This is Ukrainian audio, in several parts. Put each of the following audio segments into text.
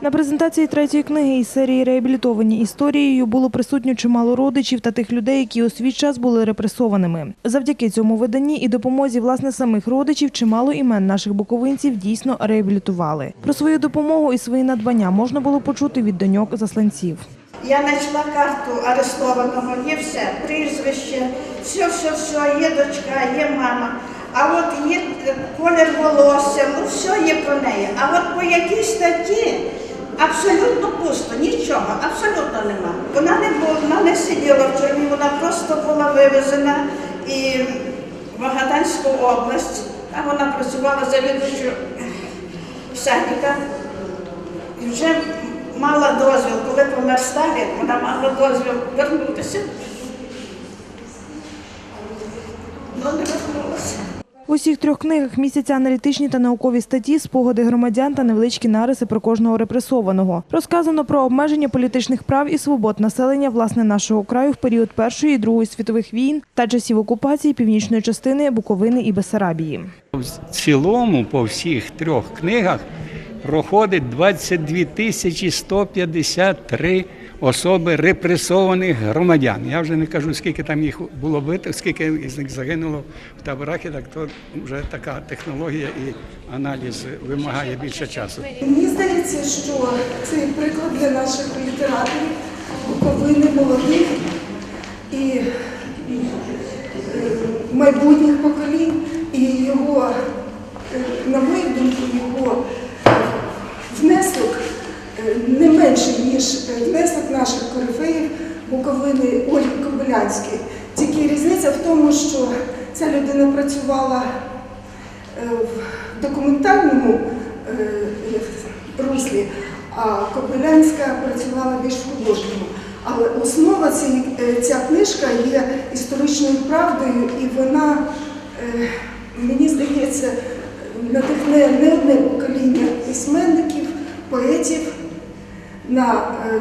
На презентації третьої книги із серії реабілітовані історією було присутньо чимало родичів та тих людей, які у свій час були репресованими. Завдяки цьому виданні і допомозі власне самих родичів чимало імен наших буковинців дійсно реабілітували. Про свою допомогу і свої надбання можна було почути від доньок засланців. Я знайшла карту арестованого, є все, прізвище, все, все, все, є дочка, є мама. А от є колір волосся, ну все є про неї. А от по якій статті абсолютно пусто, нічого, абсолютно нема. Вона не була, вона не сиділа в тюрмі, вона просто була вивезена і в Магаданську область. Там вона працювала завідувачем садика. І вже мала дозвіл, коли помер Сталін, вона мала дозвіл вернутися. Ну, не вернулася. В усіх трьох книгах містяться аналітичні та наукові статті, спогади громадян та невеличкі нариси про кожного репресованого. Розказано про обмеження політичних прав і свобод населення власне нашого краю в період Першої і Другої світових війн та часів окупації північної частини Буковини і Бесарабії. В цілому по всіх трьох книгах проходить 22 тисячі 153 особи репресованих громадян. Я вже не кажу, скільки там їх було бито, скільки з них загинуло в таборах, і так то вже така технологія і аналіз вимагає більше часу. Мені здається, що цей приклад для наших літераторів Буковини молодих і е, майбутніх поколінь, і його, е, на мою думку, його внесок е, не менший, ніж внесок наших корифеїв Буковини Ольги Кобилянської. Тільки різниця в тому, що ця людина працювала е, в документальному е, руслі, а Кобилянська працювала більш в художньому. Але основа е, ця книжка є історичною правдою, і вона, мені здається, надихне не одне покоління письменників, на е,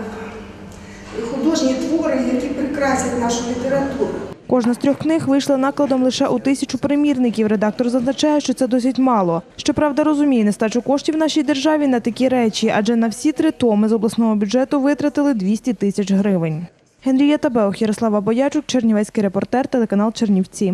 художні твори, які прикрасять нашу літературу. Кожна з трьох книг вийшла накладом лише у тисячу примірників. Редактор зазначає, що це досить мало. Щоправда, розуміє нестачу коштів в нашій державі на такі речі, адже на всі три томи з обласного бюджету витратили 200 тисяч гривень. Генрієта Беох, Ярослава Боячук, Чернівецький репортер, телеканал Чернівці.